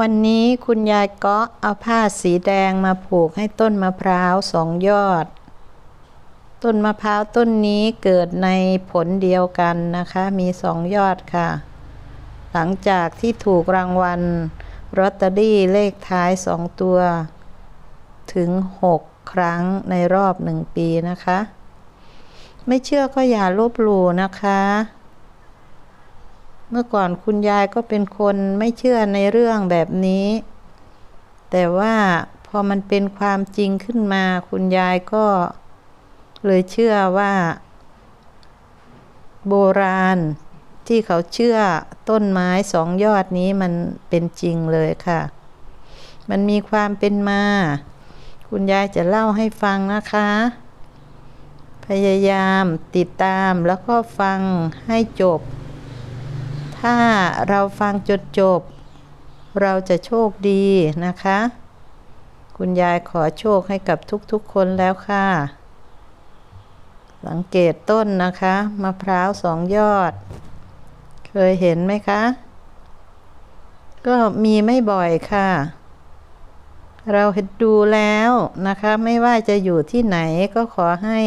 วันนี้คุณยายก็เอาผ้าสีแดงมาผูกให้ต้นมะพร้าวสองยอด ต้นมะพร้าวต้นนี้เกิดในผลเดียวกันนะคะ มีสองยอดค่ะ หลังจากที่ถูกรางวัลลอตเตอรี่เลขท้ายสองตัว ถึงหกครั้งในรอบหนึ่งปีนะคะ ไม่เชื่อก็อย่าลบหลู่นะคะ มื่อก่อนคุณยายก็เป็นคนไม่เชื่อในเรื่องแบบนี้ แต่ว่าพอมันเป็นความจริงขึ้นมา คุณยายก็เลยเชื่อว่า โบราณที่เขาเชื่อต้นไม้สองยอดนี้มันเป็นจริงเลยค่ะ มันมีความเป็นมา คุณยายจะเล่าให้ฟังนะคะ พยายามติดตามแล้วก็ฟังให้จบ ถ้าเราฟังจนจบ เราจะโชคดีนะคะ คุณยายขอโชคให้กับทุกๆคนแล้วค่ะ สังเกตต้นนะคะมะพร้าวสองยอด เคยเห็นไหมคะ ก็มีไม่บ่อยค่ะ เราเห็นดูแล้วนะคะไม่ว่าจะอยู่ที่ไหนก็ขอให้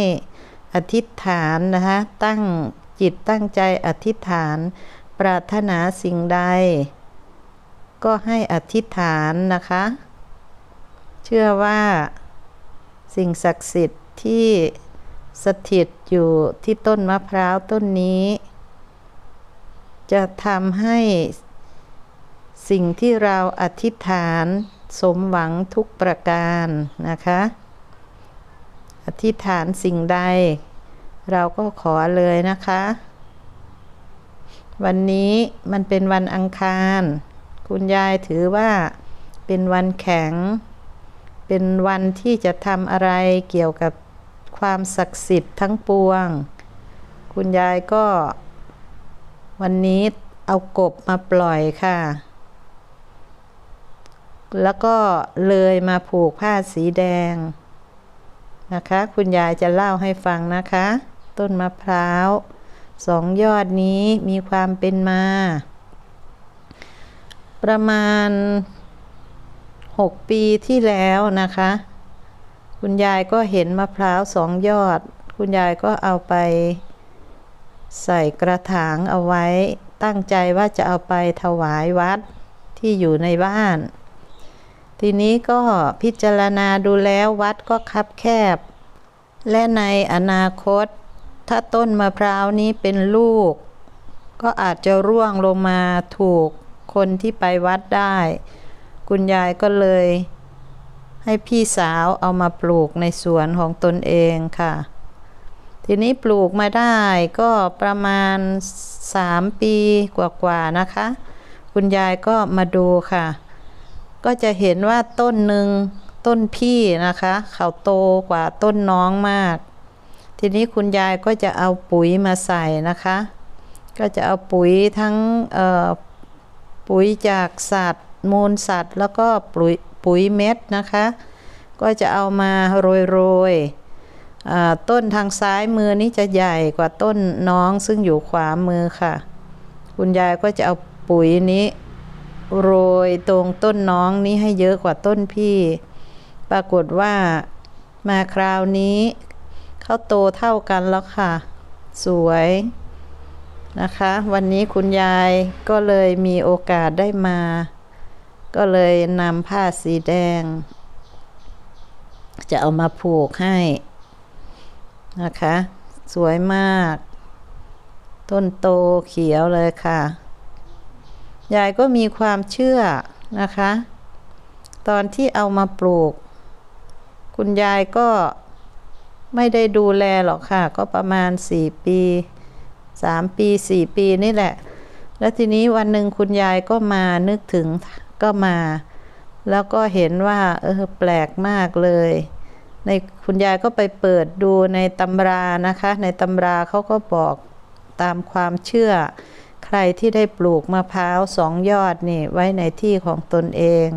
อธิษฐานนะคะ ตั้งจิตตั้งใจอธิษฐาน ปรารถนาสิ่งใด ก็ให้อธิษฐานนะคะ เชื่อว่าสิ่งศักดิ์สิทธิ์ที่สถิตอยู่ที่ต้นมะพร้าวต้นนี้ จะทำให้สิ่งที่เราอธิษฐานสมหวังทุกประการนะคะ อธิษฐานสิ่งใด เราก็ขอเลยนะคะ วันนี้มันเป็นวันอังคาร คุณยายถือว่าเป็นวันแข็ง เป็นวันที่จะทำอะไรเกี่ยวกับความศักดิ์สิทธิ์ทั้งปวง คุณยายก็ วันนี้เอากบมาปล่อยค่ะ แล้วก็เลยมาผูกผ้าสีแดงนะคะ คุณยายจะเล่าให้ฟังนะคะ ต้นมะพร้าว สองยอดนี้มีความเป็นมา ประมาณหกปีที่แล้วนะคะ คุณยายก็เห็นมะพร้าวสองยอด คุณยายก็เอาไป ใส่กระถางเอาไว้ ตั้งใจว่าจะเอาไปถวายวัดที่อยู่ในบ้าน ทีนี้ก็พิจารณาดูแล้ววัดก็คับแคบ และในอนาคต ถ้าต้นมะพร้าวนี้เป็นลูก ก็อาจจะร่วงลงมาถูกคนที่ไปวัดได้ คุณยายก็เลย ให้พี่สาวเอามาปลูกในสวนของตนเองค่ะ ทีนี้ปลูกมาได้ก็ประมาณสามปีกว่าๆนะคะ คุณยายก็มาดูค่ะ ก็จะเห็นว่าต้นหนึ่งต้นพี่นะคะ เขาโตกว่าต้นน้องมาก ทีนี้คุณยายก็จะเอาปุ๋ยมาใส่นะคะ ก็จะเอาปุ๋ยทั้งปุ๋ยจากสัตว์ มูลสัตว์ แล้วก็ปุ๋ยปุ๋ยเม็ดนะคะ ก็จะเอามาโรยๆต้นทางซ้ายมือนี้จะใหญ่กว่าต้นน้องซึ่งอยู่ขวามือค่ะ คุณยายก็จะเอาปุ๋ยนี้ โรยตรงต้นน้องนี้ให้เยอะกว่าต้นพี่ ปรากฏว่ามาคราวนี้ เขาโตเท่ากันแล้วค่ะ สวยนะคะ วันนี้คุณยายก็เลยมีโอกาสได้มา ก็เลยนำผ้าสีแดง จะเอามาผูกให้นะคะ สวยมาก ต้นโตเขียวเลยค่ะ ยายก็มีความเชื่อนะคะ ตอนที่เอามาปลูก คุณยายก็ ไม่ได้ดูแลหรอกค่ะ ก็ประมาณสี่ปีสามปีสี่ปีนี่แหละ แล้วทีนี้วันหนึ่งคุณยายก็มานึกถึงก็มา แล้วก็เห็นว่า เออแปลกมากเลย ในคุณยายก็ไปเปิดดูในตำรานะคะ ในตำราเขาก็บอกตามความเชื่อ ใครที่ได้ปลูกมะพร้าวสองยอดนี่ไว้ในที่ของตนเอง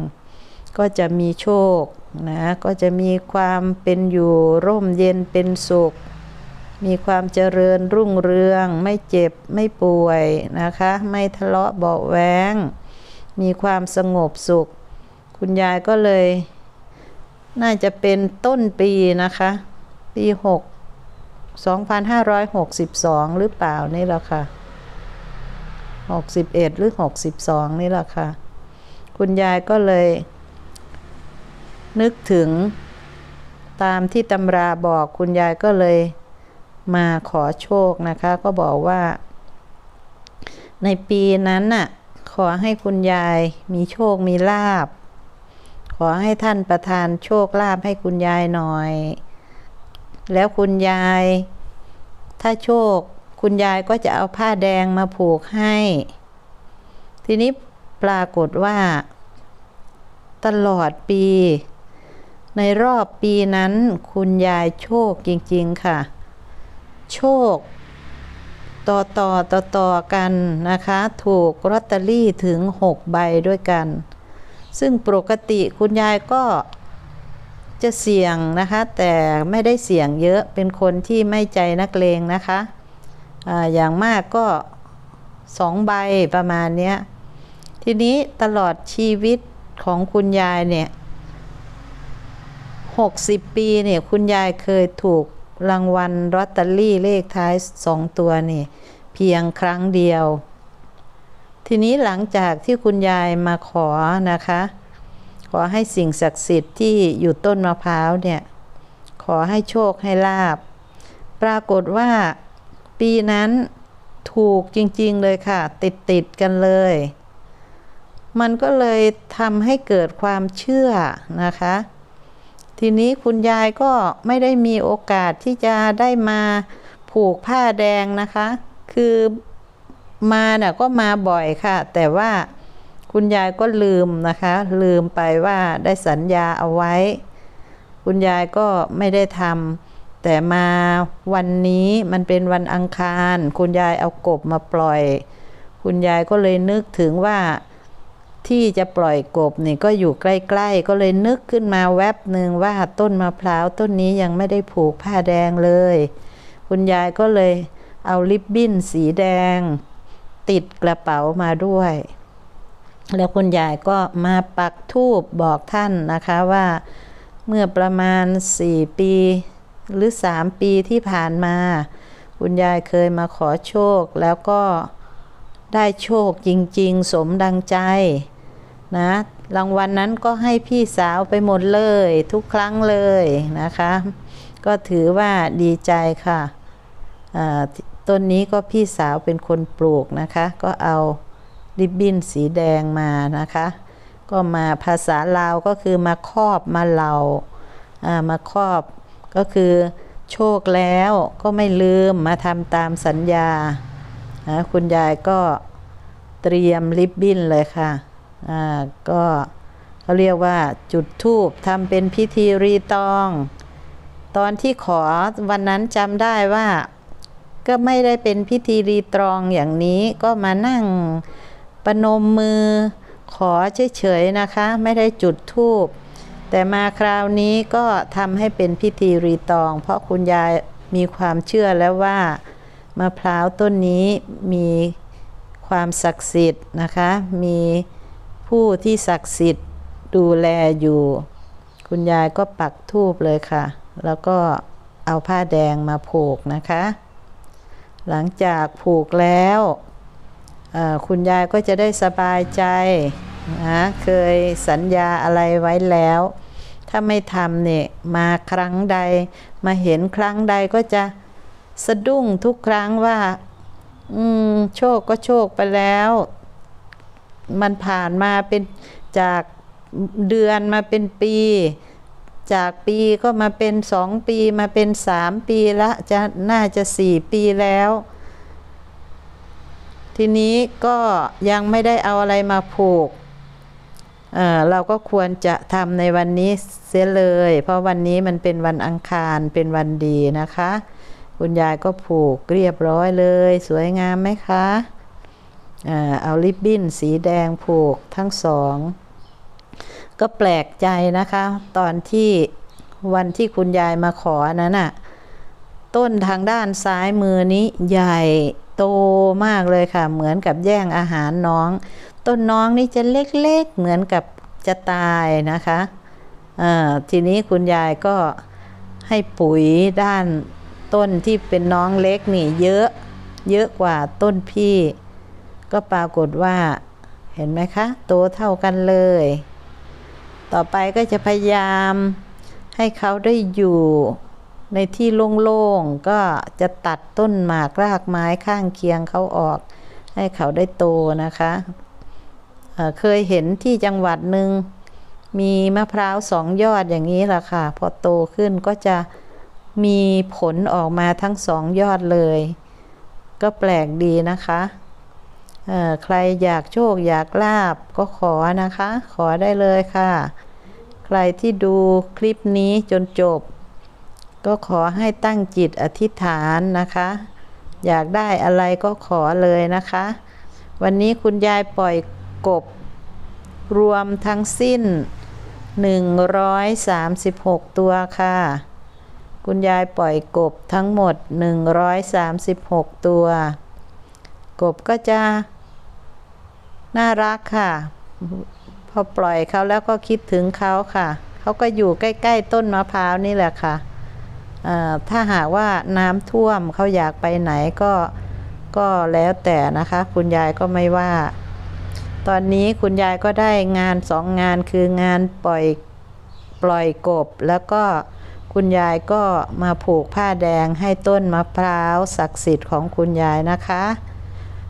ก็จะมีโชคนะก็จะมีความเป็นอยู่ร่มเย็นเป็นสุข มีความเจริญรุ่งเรือง ไม่เจ็บไม่ป่วยนะคะ ไม่ทะเลาะเบาแวงมีความสงบสุข คุณยายก็เลย น่าจะเป็นต้นปีนะคะ ปีหก2562หรือเปล่านี่แหละค่ะ61หรือ62นี่แหละค่ะ คุณยายก็เลย นึกถึงตามที่ตำราบอกคุณยายก็เลยมาขอโชคนะคะ ก็บอกว่า ในปีนั้นน่ะ ขอให้คุณยายมีโชคมีลาบ ขอให้ท่านประทานโชคลาภให้คุณยายหน่อย แล้วคุณยาย ถ้าโชค คุณยายก็จะเอาผ้าแดงมาผูกให้ ทีนี้ปรากฏว่า ตลอดปี ในรอบปีนั้นคุณยายโชคจริงๆค่ะ โชค ต่อต่อต่อต่อกันนะคะ ถูกลอตเตอรี่ถึง 6 ใบด้วยกัน ซึ่งปกติคุณยายก็จะเสี่ยงนะคะ แต่ไม่ได้เสี่ยงเยอะเป็นคนที่ไม่ใจนักเลงนะคะออย่างมากก็สองใบประมาณเนี้ยทีนี้ตลอดชีวิตของคุณยายเนี่ย 60 ปีเนี่ยคุณยายเคยถูกรางวัลลอตเตอรี่เลขท้ายสองตัวนี่เพียงครั้งเดียว ทีนี้หลังจากที่คุณยายมาขอนะคะ ขอให้สิ่งศักดิ์สิทธิ์ที่อยู่ต้นมะพร้าวเนี่ยขอให้โชคให้ลาบ ปรากฏว่าปีนั้นถูกจริงๆเลยค่ะ ติดติดกันเลย มันก็เลยทำให้เกิดความเชื่อนะคะ ทีนี้คุณยายก็ไม่ได้มีโอกาสที่จะได้มาผูกผ้าแดงนะคะ คือมาน่ะก็มาบ่อยค่ะ แต่ว่าคุณยายก็ลืมนะคะ ลืมไปว่าได้สัญญาเอาไว้ คุณยายก็ไม่ได้ทำแต่มาวันนี้มันเป็นวันอังคาร คุณยายเอากบมาปล่อย คุณยายก็เลยนึกถึงว่า ที่จะปล่อยกบนี่ก็อยู่ใกล้ ๆ ก็เลยนึกขึ้นมาแวบหนึ่งว่าต้นมะพร้าวต้นนี้ยังไม่ได้ผูกผ้าแดงเลย คุณยายก็เลยเอาลิปบิ้นสีแดง ติดกระเป๋ามาด้วย แล้วคุณยายก็มาปักทูบบอกท่านนะคะว่า เมื่อประมาณ4ปีหรือ3ปีที่ผ่านมา คุณยายเคยมาขอโชคแล้วก็ ได้โชคจริงๆ สมดังใจนะรางวัลนนั้นก็ให้พี่สาวไปหมดเลยทุกครั้งเลยนะคะ ก็ถือว่าดีใจค่ะต้นนี้ก็พี่สาวเป็นคนปลูกนะคะ ก็เอาริบบิ้นสีแดงมานะคะ ก็มาภาษาลาวก็คือมาครอบมาเหลาอ่ามาครอบก็คือโชคแล้วก็ไม่ลืมมาทำตามสัญญา นะคุณยายก็เตรียมริบบิ้นเลยค่ะอ่าก็เขาเรียกว่าจุดธูปทำเป็นพิธีรีตอง ตอนที่ขอวันนั้นจำได้ว่า ก็ไม่ได้เป็นพิธีรีตรองอย่างนี้ก็มานั่งประนมมือขอเฉยๆนะคะ ไม่ได้จุดธูปแต่มาคราวนี้ก็ทำให้เป็นพิธีรีตอง เพราะคุณยายมีความเชื่อแล้วว่า มะพร้าวต้นนี้มีความศักดิ์สิทธิ์นะคะ มีผู้ที่ศักดิ์สิทธิ์ดูแลอยู่ คุณยายก็ปักธูปเลยค่ะ แล้วก็เอาผ้าแดงมาผูกนะคะ หลังจากผูกแล้วคุณยายก็จะได้สบายใจนะเคยสัญญาอะไรไว้แล้ว ถ้าไม่ทำเนี่ยมาครั้งใด มาเห็นครั้งใดก็จะ สะดุ้งทุกครั้งว่า อืม โชคก็โชคไปแล้ว มันผ่านมาเป็นจากเดือนมาเป็นปี จากปีก็มาเป็นสองปีมาเป็นสามปีละจะน่าจะสี่ปีแล้ว ทีนี้ก็ยังไม่ได้เอาอะไรมาผูกเเราก็ควรจะทำในวันนี้เสียเลย เพราะวันนี้มันเป็นวันอังคารเป็นวันดีนะคะ คุณยายก็ผูกเรียบร้อยเลย สวยงามไหมคะเอาริบบิ้นสีแดงผูกทั้งสอง ก็แปลกใจนะคะ ตอนที่วันที่คุณยายมาขอนั้นน่ะต้นทางด้านซ้ายมือนี้ใหญ่โตมากเลยค่ะ เหมือนกับแย่งอาหารน้อง ต้นน้องนี่จะเล็กๆ เหมือนกับจะตายนะคะทีนี้คุณยายก็ให้ปุ๋ยด้าน ต้นที่เป็นน้องเล็กนี่เยอะ เยอะกว่าต้นพี่ ก็ปรากฏว่า เห็นไหมคะโตเท่ากันเลย ต่อไปก็จะพยายามให้เขาได้อยู่ในที่โล่งๆ ก็จะตัดต้นหมากรากไม้ข้างเคียงเขาออก ให้เขาได้โตนะคะเเคยเห็นที่จังหวัดหนึ่งมีมะพร้าวสองยอดอย่างนี้แหละค่ะ พอโตขึ้นก็จะ มีผลออกมาทั้งสองยอดเลย ก็แปลกดีนะคะใครอยากโชคอยากลาบก็ขอนะคะ ขอได้เลยค่ะ ใครที่ดูคลิปนี้จนจบ ก็ขอให้ตั้งจิตอธิษฐานนะคะ อยากได้อะไรก็ขอเลยนะคะ วันนี้คุณยายปล่อยกบ รวมทั้งสิ้น 136 ตัวค่ะ คุณยายปล่อยกบทั้งหมด 136 ตัว กบก็จะ น่ารักค่ะ พอปล่อยเขาแล้วก็คิดถึงเขาค่ะ เขาก็อยู่ใกล้ ๆ ต้นมะพร้าวนี่แหละค่ะ ถ้าหากว่าน้ำท่วมเขาอยากไปไหนก็ก็แล้วแต่นะคะ คุณยายก็ไม่ว่า ตอนนี้คุณยายก็ได้งานสองงานคืองานปล่อยปล่อยกบแล้วก็ คุณยายก็มาผูกผ้าแดงให้ต้นมะพร้าวศักดิ์สิทธิ์ของคุณยายนะคะ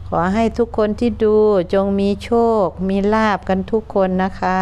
ขอให้ทุกคนที่ดูจงมีโชค มีลาบกันทุกคนนะคะ